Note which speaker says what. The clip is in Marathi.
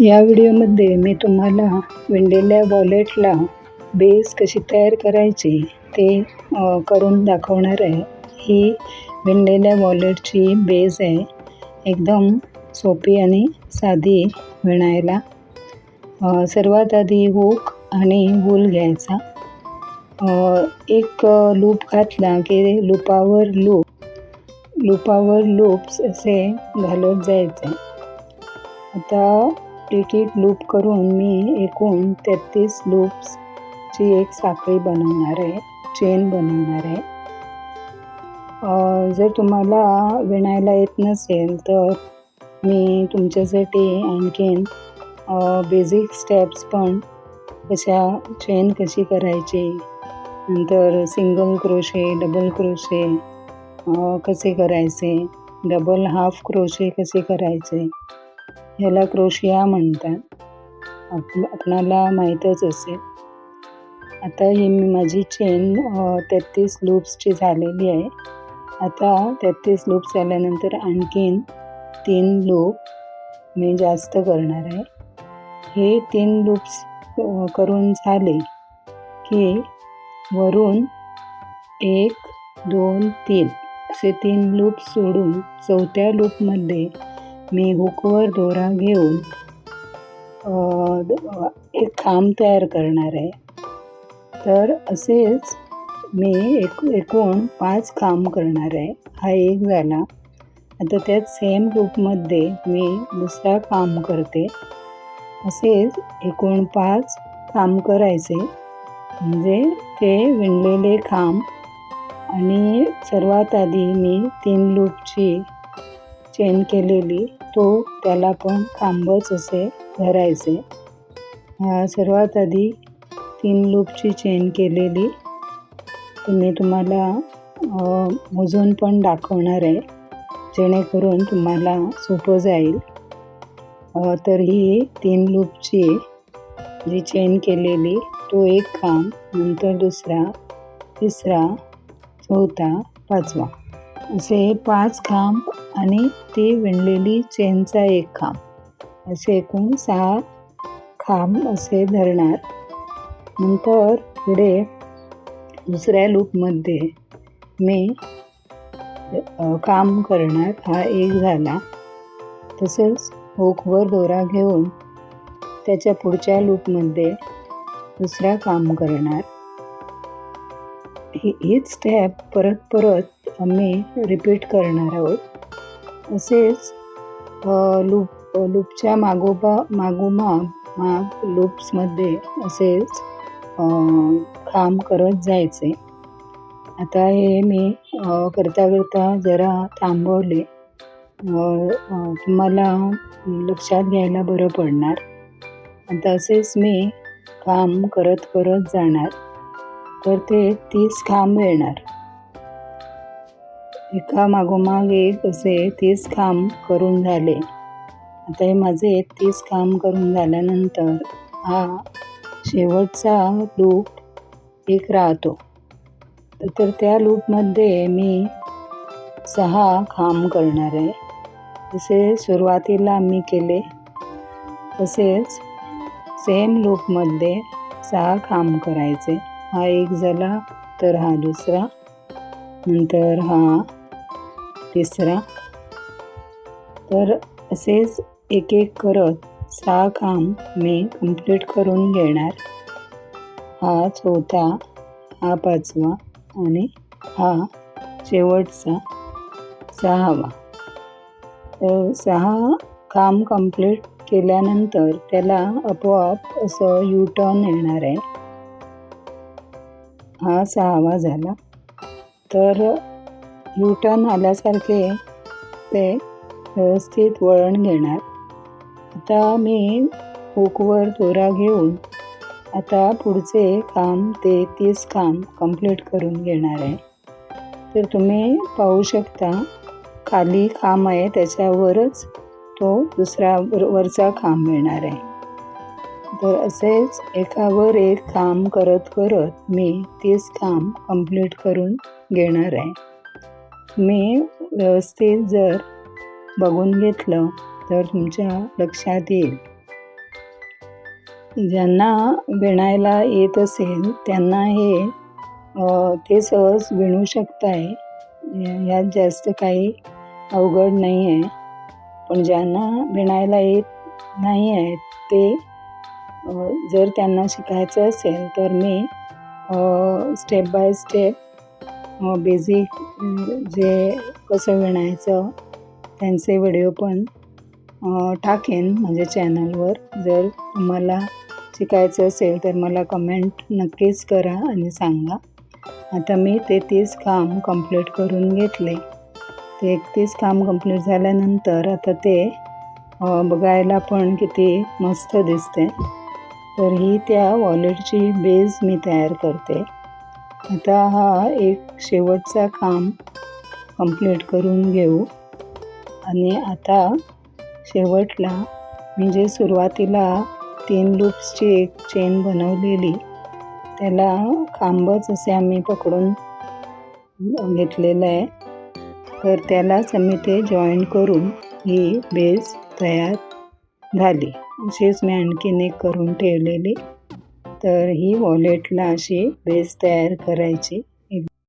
Speaker 1: या व्हिडिओमध्ये मी तुम्हाला विणलेल्या वॉलेटला बेस कशी तयार करायची ते करून दाखवणार आहे. ही विणलेल्या वॉलेटची बेस आहे. एकदम सोपी आणि साधी विणायला. सर्वात आधी हुक आणि वूल घ्यायचा. एक लूप घातला की लूपावर लूप लूपावर लूप्स असे घालत जायचे. आता एक एक लूप करून मी एकूण तेहतीस लूप्सची एक साखळी बनवणार आहे चेन बनवणार आहे. जर तुम्हाला विणायला येत नसेल तर मी तुमच्यासाठी आणखीन बेसिक स्टेप्स पण कशा चेन कशी करायची नंतर सिंगल क्रोशे डबल क्रोशे कसे करायचे डबल हाफ क्रोशे कसे करायचे ह्याला क्रोशिया म्हणतात. आप आपणाला माहीतच असेल. आता ही मी माझी चेन तेहतीस लूप्सची झालेली आहे. आता तेहतीस लूप्स झाल्यानंतर आणखीन तीन लूप मी जास्त करणार आहे. हे तीन लूप्स करून झाले की वरून एक दोन तीन असे तीन लूप सोडून चौथ्या लूपमध्ये मी हुकवर दोरा घेऊन एक खांब तयार करणार आहे. तर असेच मी एक एकूण पाच खांब करणार आहे. हा एक झाला. आता त्याच सेम लूपमध्ये मी दुसरा काम करते. असेच एकूण पाच काम करायचे. म्हणजे ते विणलेले खांब आणि सर्वात आधी मी तीन लूपची चेन केलेली. तो त्याला पण खांबच असे धरायचे. सर्वात आधी तीन लूपची चेन केलेली. तुम्ही मी तुम्हाला मोजून पण दाखवणार आहे जेणेकरून तुम्हाला सोपं जाईल. तर ही तीन लूपची जी चेन केलेली तो एक खांब नंतर दुसरा तिसरा चौथा पाचवा. असे पाच खांब आणि ती विणलेली चेनचा एक खांब. असे एकूण सहा खांब असे धरणार. नंतर पुढे दुसऱ्या लूपमध्ये मी काम करणार हा एक झाला. तसंच हुकवर दोरा घेऊन त्याच्या पुढच्या लूपमध्ये दुसरा काम करणार. ही हीच स्टेप परत परत आम्ही रिपीट करणार आहोत. तसेच लूप लूपच्या मागोबा मागोमाग माग लूप्समध्ये असेच काम करत जायचे. आता हे मी करता करता जरा थांबवले. तुम्हाला लक्षात घ्यायला बरं पडणार. आता असेच मी काम करत करत जाणार. तर ते तीस खांब येणार एका मागोमाग एक असे तीस खांब करून झाले. आता हे माझे तीस काम करून झाल्यानंतर हा शेवटचा लूप एक राहतो. तर- तर त्या लूपमध्ये मी सहा खांब करणार आहे. जसे सुरुवातीला मी केले तसेच सेम लूपमध्ये सहा खांब करायचे. हा एक झाला तर हा दुसरा नंतर हा तिसरा. तर असेच एक एक करत सहा काम मी कंप्लीट करून घेणार. हा चौथा हा पाचवा आणि हा शेवटचा सहावा. तर सहा काम कंप्लीट केल्यानंतर त्याला आपोआप असं यू टर्न येणार आहे. हा सहावा झाला. तर यू टर्न आल्यासारखे ते व्यवस्थित वळण घेणार. आता मी हुकवर दोरा घेऊन आता पुढचे काम ते तीस काम कंप्लीट करून घेणार आहे. तर तुम्ही पाहू शकता खाली खांब आहे त्याच्यावरच तो दुसरा वर वरचा खांब मिळणार आहे. तर असेच एकावर एक काम करत करत मी तेच काम कंप्लीट करून घेणार आहे. मी व्यवस्थित जर बघून घेतलं तर तुमच्या लक्षात येईल. ज्यांना विणायला येत असेल त्यांना हे ते सहज विणू शकताय. यात जास्त काही अवघड नाही आहे पण ज्यांना विणायला येत नाही आहे ते जर त्यांना शिकायचं असेल तर मी स्टेप बाय स्टेप बेसिक जे कसं विणायचं त्यांचे व्हिडिओ पण टाकेन माझ्या चॅनलवर जर तुम्हाला शिकायचं असेल तर मला कमेंट नक्कीच करा आणि सांगा. आता मी ते तीस काम कंप्लीट करून घेतले. ते एकतीस काम कंप्लीट झाल्यानंतर आता ते बघायला पण किती मस्त दिसते तर ही त्या वॉलेटची बेस मी तयार करते. आता हा एक शेवटचा काम कंप्लीट करून घेऊ. आणि आता शेवटला मी जे सुरुवातीला तीन लूप्सची एक चेन बनवलेली त्याला खांबच असे आम्ही पकडून घेतलेलं आहे. तर त्यालाच आम्ही ते जॉईन करून ही बेस तयार झाली. असेच मी आणखीन एक करून ठेवलेली. तर ही वॉलेटला अशी बेस तयार करायची.